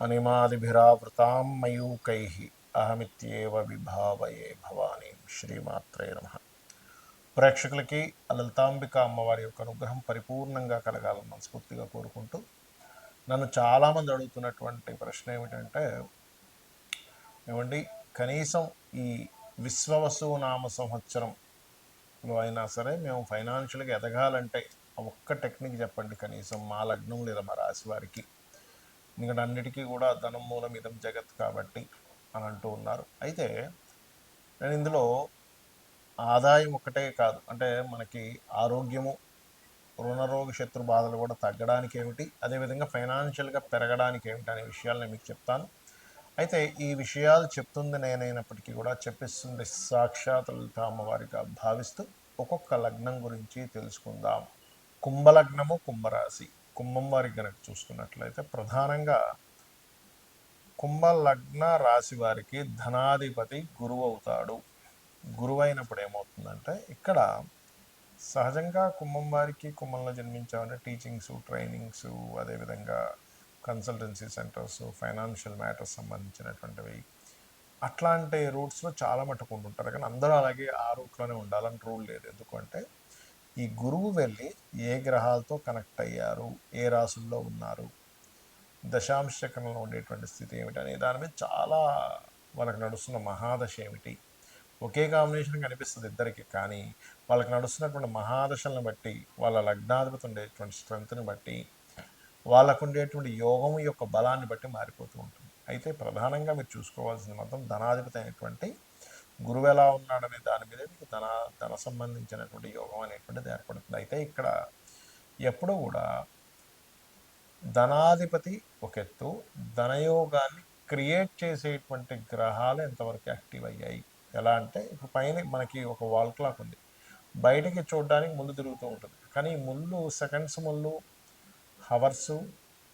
అనిమాదిభిరావృతాం మయూకై అహమిత్యేవ విభావయే భవానీ శ్రీమాత్రే నమ ప్రేక్షకులకి లలితాంబిక అమ్మవారి యొక్క అనుగ్రహం పరిపూర్ణంగా కలగాలని మనస్ఫూర్తిగా కోరుకుంటూ నన్ను చాలామంది అడుగుతున్నటువంటి ప్రశ్న ఏమిటంటే ఏమండి కనీసం ఈ విశ్వవసు నామ సంవత్సరంలో అయినా సరే మేము ఫైనాన్షియల్గా ఎదగాలంటే ఒక్క టెక్నిక్ చెప్పండి కనీసం మా లగ్నం లేదా మా రాశి వారికి. ఎందుకంటే అన్నిటికీ కూడా ధనం మూలం ఇదం జగత్ కాబట్టి అని అంటూ ఉన్నారు. అయితే నేను ఇందులో ఆదాయం ఒకటే కాదు అంటే మనకి ఆరోగ్యము రుణరోగ శత్రు బాధలు కూడా తగ్గడానికి ఏమిటి అదేవిధంగా ఫైనాన్షియల్గా పెరగడానికి ఏమిటి అనే విషయాలు నేను మీకు చెప్తాను. అయితే ఈ విషయాలు చెప్తుంది నేనైనప్పటికీ కూడా చెప్పిస్తుంది సాక్షాత్ లలిత అమ్మవారిగా భావిస్తూ ఒక్కొక్క లగ్నం గురించి తెలుసుకుందాం. కుంభలగ్నము కుంభరాశి. కుంభం వారికి కనుక చూసుకున్నట్లయితే ప్రధానంగా కుంభ లగ్న రాశి వారికి ధనాధిపతి గురువు అవుతాడు. గురువు అయినప్పుడు ఏమవుతుందంటే ఇక్కడ సహజంగా కుంభం వారికి కుంభంలో జన్మించామంటే టీచింగ్స్ ట్రైనింగ్స్ అదేవిధంగా కన్సల్టెన్సీ సెంటర్స్ ఫైనాన్షియల్ మ్యాటర్స్ సంబంధించినటువంటివి. అట్లాంటి రూట్స్లో చాలా మటుకు కానీ అందరూ అలాగే ఆ రూట్లోనే ఉండాలని రూల్ లేదు. ఎందుకంటే ఈ గురువు వెళ్ళి ఏ గ్రహాలతో కనెక్ట్ అయ్యారు? ఏ రాసుల్లో ఉన్నారు? దశాంశ చక్రంలో ఉండేటువంటి స్థితి ఏమిటి అనే దాని మీద చాలా వాళ్ళకి నడుస్తున్న మహాదశ ఏమిటి? ఒకే కాంబినేషన్ కనిపిస్తుంది ఇద్దరికి కానీ వాళ్ళకి నడుస్తున్నటువంటి మహాదశలను బట్టి వాళ్ళ లగ్నాధిపతి ఉండేటువంటి స్ట్రెంత్ని బట్టి వాళ్ళకు ఉండేటువంటి యోగం యొక్క బలాన్ని బట్టి మారిపోతూ ఉంటుంది. అయితే ప్రధానంగా మీరు చూసుకోవాల్సింది మాత్రం ధనాధిపతి అయినటువంటి గురువు ఎలా ఉన్నాడనే దాని మీద మీకు ధన ధన సంబంధించినటువంటి యోగం అనేటువంటిది ఏర్పడుతుంది. అయితే ఇక్కడ ఎప్పుడూ కూడా ధనాధిపతి ఒక ఎత్తు ధనయోగాన్ని క్రియేట్ చేసేటువంటి గ్రహాలు ఎంతవరకు యాక్టివ్ అయ్యాయి? ఎలా అంటే ఇప్పుడు పైన మనకి ఒక వాల్ క్లాక్ ఉంది. బయటికి చూడడానికి ముందు తిరుగుతూ ఉంటుంది. కానీ ముళ్ళు సెకండ్స్ ముళ్ళు హవర్స్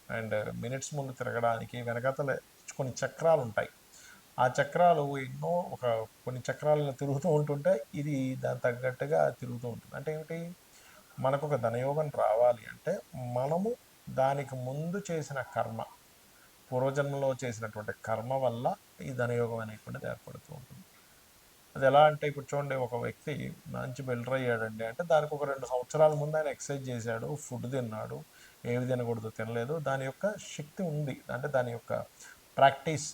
అండ్ మినిట్స్ ముందు తిరగడానికి వెనకతలే కొన్ని చక్రాలు ఉంటాయి. ఆ చక్రాలు ఎన్నో ఒక కొన్ని చక్రాలను తిరుగుతూ ఉంటుంటే ఇది దాని తగ్గట్టుగా తిరుగుతూ ఉంటుంది. అంటే ఏమిటి? మనకు ఒక ధనయోగం రావాలి అంటే మనము దానికి ముందు చేసిన కర్మ పూర్వజన్మలో చేసినటువంటి కర్మ వల్ల ఈ ధనయోగం అనేటువంటిది ఏర్పడుతూ ఉంటుంది. అది ఎలా అంటే ఇప్పుడు చూడండి ఒక వ్యక్తి మంచి బిల్డర్ అయ్యాడండి అంటే దానికి ఒక రెండు సంవత్సరాల ముందు ఆయన ఎక్సర్సైజ్ చేశాడు ఫుడ్ తిన్నాడు ఏవి తినకూడదు తినలేదు. దాని యొక్క శక్తి ఉంది. అంటే దాని యొక్క ప్రాక్టీస్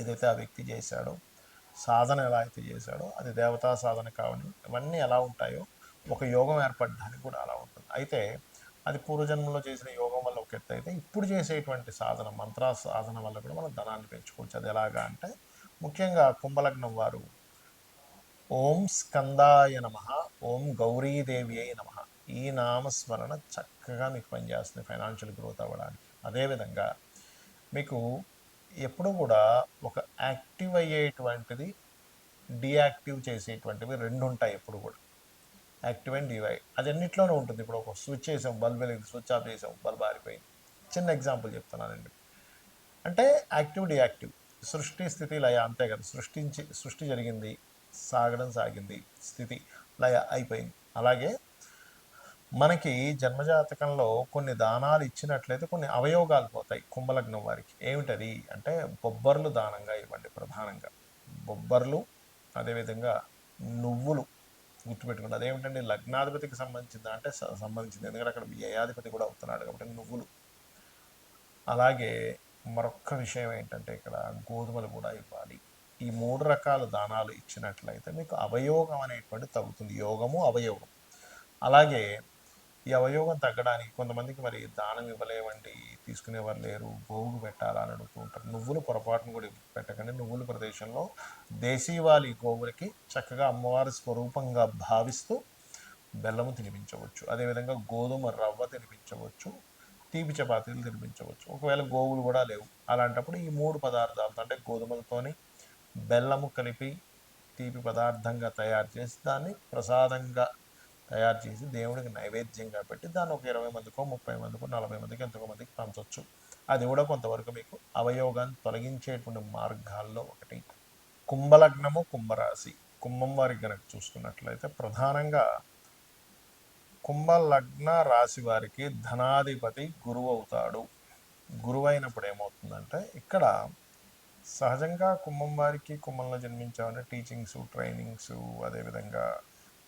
ఏదైతే ఆ వ్యక్తి చేశాడో సాధన ఎలా అయితే చేశాడో అది దేవతా సాధన కావని ఇవన్నీ ఎలా ఉంటాయో ఒక యోగం ఏర్పడడానికి కూడా అలా ఉంటుంది. అయితే అది పూర్వజన్మలో చేసిన యోగం వల్ల ఒక ఎత్తు అయితే ఇప్పుడు చేసేటువంటి సాధన మంత్ర సాధన వల్ల కూడా మనం ధనాన్ని పెంచుకోవచ్చు. అది ఎలాగా అంటే ముఖ్యంగా కుంభలగ్నం వారు ఓం స్కందాయ నమ ఓం గౌరీదేవి అయి నమ. ఈ నామస్మరణ చక్కగా మీకు పనిచేస్తుంది ఫైనాన్షియల్ గ్రోత్ అవ్వడానికి. అదేవిధంగా మీకు ఎప్పుడు కూడా ఒక యాక్టివ్ అయ్యేటువంటిది డియాక్టివ్ చేసేటువంటివి రెండు ఉంటాయి ఎప్పుడు కూడా. యాక్టివ్ అండ్ డివై అది అన్నిట్లోనే ఉంటుంది. ఇప్పుడు ఒక స్విచ్ చేసాం బల్బ్ వెలిగింది స్విచ్ ఆఫ్ చేసాం బల్బ్ ఆరిపోయింది. చిన్న ఎగ్జాంపుల్ చెప్తున్నానండి. అంటే యాక్టివ్ డియాక్టివ్ సృష్టి స్థితి లయ అంతే కదా. సృష్టించి సృష్టి జరిగింది సాగడం సాగింది స్థితి లయ అయిపోయింది. అలాగే మనకి జన్మజాతకంలో కొన్ని దానాలు ఇచ్చినట్లయితే కొన్ని అవయోగాలు పోతాయి. కుంభలగ్నం వారికి. ఏమిటది? అంటే బొబ్బర్లు దానంగా ఇవ్వండి ప్రధానంగా. బొబ్బర్లు అదేవిధంగా నువ్వులు గుర్తుపెట్టుకుంటే అదేమిటండి? లగ్నాధిపతికి సంబంధించింది? అంటే సంబంధించింది. ఎందుకంటే అక్కడ వ్యయాధిపతి కూడా అవుతున్నాడు కాబట్టి నువ్వులు. అలాగే మరొక్క విషయం ఏంటంటే ఇక్కడ గోధుమలు కూడా ఇవ్వాలి. ఈ మూడు రకాల దానాలు ఇచ్చినట్లయితే మీకు అవయోగం అనేటువంటి తగ్గుతుంది. యోగము అవయోగం. అలాగే ఈ అవయోగం తగ్గడానికి కొంతమందికి మరి దానం ఇవ్వలేవంటి తీసుకునేవారు లేరు. భోగు పెట్టాలని అనుకుంటారు అడుగుతూ ఉంటారు. నువ్వులు పొరపాటును కూడా పెట్టకండి. నువ్వుల ప్రదేశంలో దేశీవాలి గోవులకి చక్కగా అమ్మవారి స్వరూపంగా భావిస్తూ బెల్లము తినిపించవచ్చు. అదేవిధంగా గోధుమ రవ్వ తినిపించవచ్చు. తీపి చపాతీలు తినిపించవచ్చు. ఒకవేళ గోవులు కూడా లేవు. అలాంటప్పుడు ఈ మూడు పదార్థాలతో అంటే గోధుమలతోని బెల్లము కలిపి తీపి పదార్థంగా తయారు చేసి దాన్ని ప్రసాదంగా తయారు చేసి దేవుడికి నైవేద్యంగా పెట్టి దాన్ని ఒక ఇరవై మందికో ముప్పై మందికో నలభై మందికి ఎంతో మందికి పంచవచ్చు అది కూడా కొంతవరకు మీకు అవయోగాన్ని తొలగించేటువంటి మార్గాల్లో ఒకటి. కుంభలగ్నము కుంభరాశి. కుంభం వారికి కనుక చూసుకున్నట్లయితే ప్రధానంగా కుంభలగ్న రాశి వారికి ధనాధిపతి గురువు అవుతాడు. గురువు అయినప్పుడు ఏమవుతుందంటే ఇక్కడ సహజంగా కుంభం వారికి కుంభంలో జన్మించామంటే టీచింగ్స్ ట్రైనింగ్స్ అదేవిధంగా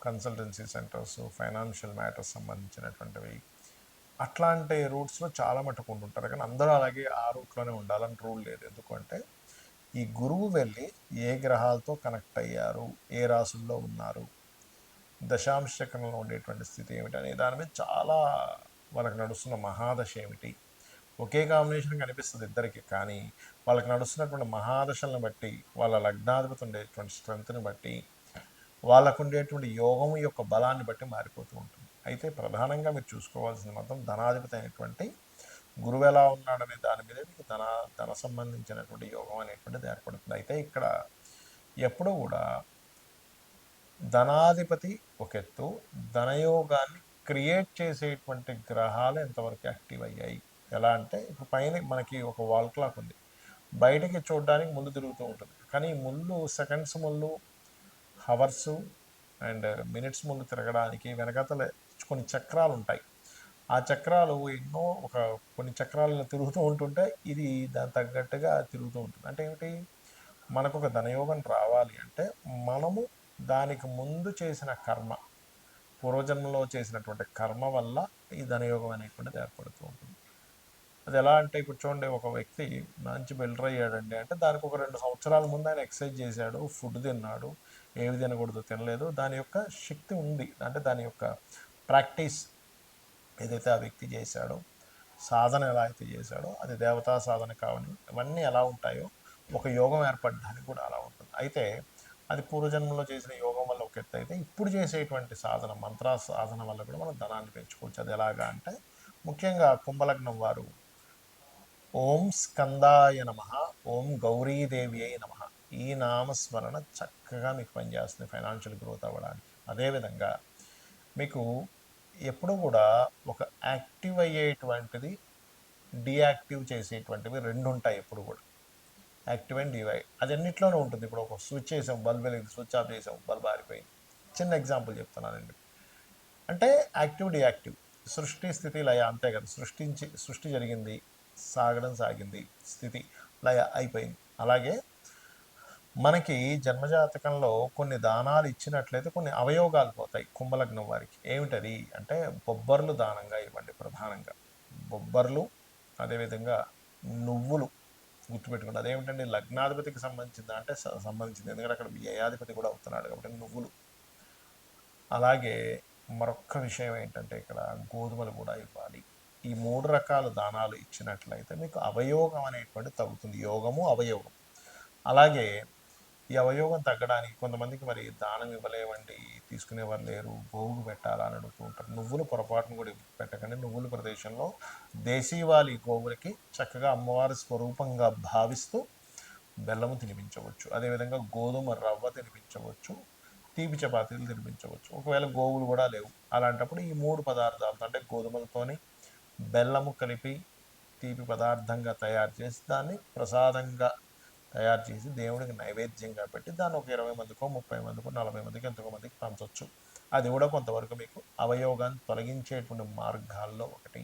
కన్సల్టెన్సీ సెంటర్స్ ఫైనాన్షియల్ మ్యాటర్స్ సంబంధించినటువంటివి. అట్లాంటి రూట్స్లో చాలా మటుకు ఉంటుంటారు. కానీ అందరూ అలాగే ఆ రూట్లోనే ఉండాలని రూల్ లేదు. ఎందుకంటే ఈ గురువు వెళ్ళి ఏ గ్రహాలతో కనెక్ట్ అయ్యారు ఏ రాసుల్లో ఉన్నారు దశాంశ చక్రంలో ఉండేటువంటి స్థితి ఏమిటి అనే దాని మీద చాలా వాళ్ళకి నడుస్తున్న మహాదశ ఏమిటి? ఒకే కాంబినేషన్ కనిపిస్తుంది ఇద్దరికి. కానీ వాళ్ళకి నడుస్తున్నటువంటి మహాదశలను బట్టి వాళ్ళ లగ్నాధిపతి ఉండేటువంటి స్ట్రెంత్ని బట్టి వాళ్ళకు ఉండేటువంటి యోగం యొక్క బలాన్ని బట్టి మారిపోతూ ఉంటుంది. అయితే ప్రధానంగా మీరు చూసుకోవాల్సింది మాత్రం ధనాధిపతి అయినటువంటి గురువు ఎలా ఉన్నాడనే దాని మీద మీకు ధన ధన సంబంధించినటువంటి యోగం అనేటువంటిది ఏర్పడుతుంది. అయితే ఇక్కడ ఎప్పుడూ కూడా ధనాధిపతి ఒక ఎత్తు ధనయోగాన్ని క్రియేట్ చేసేటువంటి గ్రహాలు ఎంతవరకు యాక్టివ్ అయ్యాయి? ఎలా అంటే ఇప్పుడు పైన మనకి ఒక వాల్ క్లాక్ ఉంది. బయటికి చూడడానికి ముందు తిరుగుతూ ఉంటుంది. కానీ ముళ్ళు సెకండ్స్ ముళ్ళు హవర్స్ అండ్ మినిట్స్ ముందు తిరగడానికి వెనకాతల కొన్ని చక్రాలు ఉంటాయి ఆ చక్రాలు ఎన్నో ఒక కొన్ని చక్రాలను తిరుగుతూ ఉంటుంటే ఇది దాని తగ్గట్టుగా తిరుగుతూ ఉంటుంది. అంటే ఏమిటి? మనకు ఒక ధనయోగం రావాలి అంటే మనము దానికి ముందు చేసిన కర్మ పూర్వజన్మలో చేసినటువంటి కర్మ వల్ల ఈ ధనయోగం అనేటువంటిది ఏర్పడుతూ ఉంటుంది. అది ఎలా అంటే ఇప్పుడు చూడండి ఒక వ్యక్తి మంచి బిల్డర్ అయ్యాడండి అంటే దానికి ఒక రెండు సంవత్సరాల ముందు ఆయన ఎక్సర్సైజ్ చేశాడు ఫుడ్ తిన్నాడు ఏవి తినకూడదు తినలేదు. దాని యొక్క శక్తి ఉంది. అంటే దాని యొక్క ప్రాక్టీస్ ఏదైతే ఆ వ్యక్తి చేశాడో సాధన ఎలా అయితే చేశాడో అది దేవతా సాధన కావని ఇవన్నీ ఎలా ఉంటాయో ఒక యోగం ఏర్పడడానికి కూడా అలా ఉంటుంది. అయితే అది పూర్వజన్మలో చేసిన యోగం వల్ల ఒక ఎత్తు అయితే ఇప్పుడు చేసేటువంటి సాధన మంత్ర సాధన వల్ల కూడా మనం ధనాన్ని పెంచుకోవచ్చు. అది ఎలాగా అంటే ముఖ్యంగా కుంభలగ్నం వారు ఓం స్కందాయ నమ ఓం గౌరీదేవి అయి నమ. ఈ నామస్మరణ చక్కగా మీకు పనిచేస్తుంది ఫైనాన్షియల్ గ్రోత్ అవ్వడానికి. అదేవిధంగా మీకు ఎప్పుడు కూడా ఒక యాక్టివ్ అయ్యేటువంటిది డియాక్టివ్ చేసేటువంటివి రెండు ఉంటాయి ఎప్పుడు కూడా. యాక్టివ్ అండ్ డివై అది అన్నిట్లోనే ఉంటుంది. ఇప్పుడు ఒక స్విచ్ చేసాం బల్బ్ వెలిగింది స్విచ్ ఆఫ్ చేసాం బల్బ్ ఆరిపోయింది. చిన్న ఎగ్జాంపుల్ చెప్తున్నానండి. అంటే యాక్టివ్ డియాక్టివ్ సృష్టి స్థితి లయ అంతే కదా. సృష్టించి సృష్టి జరిగింది సాగడం సాగింది స్థితి లయ అయిపోయింది. అలాగే మనకి జన్మజాతకంలో కొన్ని దానాలు ఇచ్చినట్లయితే కొన్ని అవయోగాలు పోతాయి కుంభలగ్నం వారికి. ఏమిటది? అంటే బొబ్బర్లు దానంగా ఇవ్వండి ప్రధానంగా. బొబ్బర్లు అదేవిధంగా నువ్వులు గుర్తుపెట్టుకోండి. అదేమిటండి? లగ్నాధిపతికి సంబంధించింది? అంటే సంబంధించింది. ఎందుకంటే అక్కడ వ్యయాధిపతి కూడా అవుతున్నాడు కాబట్టి నువ్వులు. అలాగే మరొక్క విషయం ఏంటంటే ఇక్కడ గోధుమలు కూడా ఇవ్వాలి. ఈ మూడు రకాల దానాలు ఇచ్చినట్లయితే మీకు అవయోగం అనేటువంటి తగ్గుతుంది. యోగము అవయోగం. అలాగే ఈ అవయోగం తగ్గడానికి కొంతమందికి మరి దానం ఇవ్వలేవండి తీసుకునేవారు లేరు. గోవుకు పెట్టాలని అడుగుతూ ఉంటారు. నువ్వులు పొరపాటును కూడా పెట్టకండి. నువ్వుల ప్రదేశంలో దేశీవాలి గోవులకి చక్కగా అమ్మవారి స్వరూపంగా భావిస్తూ బెల్లము తినిపించవచ్చు. అదేవిధంగా గోధుమ రవ్వ తినిపించవచ్చు. తీపి చపాతీలు తినిపించవచ్చు. ఒకవేళ గోవులు కూడా లేవు. అలాంటప్పుడు ఈ మూడు పదార్థాలతో అంటే గోధుమలతోని బెల్లము కలిపి తీపి పదార్థంగా తయారు చేసి దాన్ని ప్రసాదంగా తయారు చేసి దేవుడికి నైవేద్యంగా పెట్టి దాన్ని ఒక ఇరవై మందికో ముప్పై మందికో నలభై మందికి ఎంతో మందికి పంచవచ్చు అది కూడా కొంతవరకు మీకు అవయోగాన్ని తొలగించేటువంటి మార్గాల్లో ఒకటి.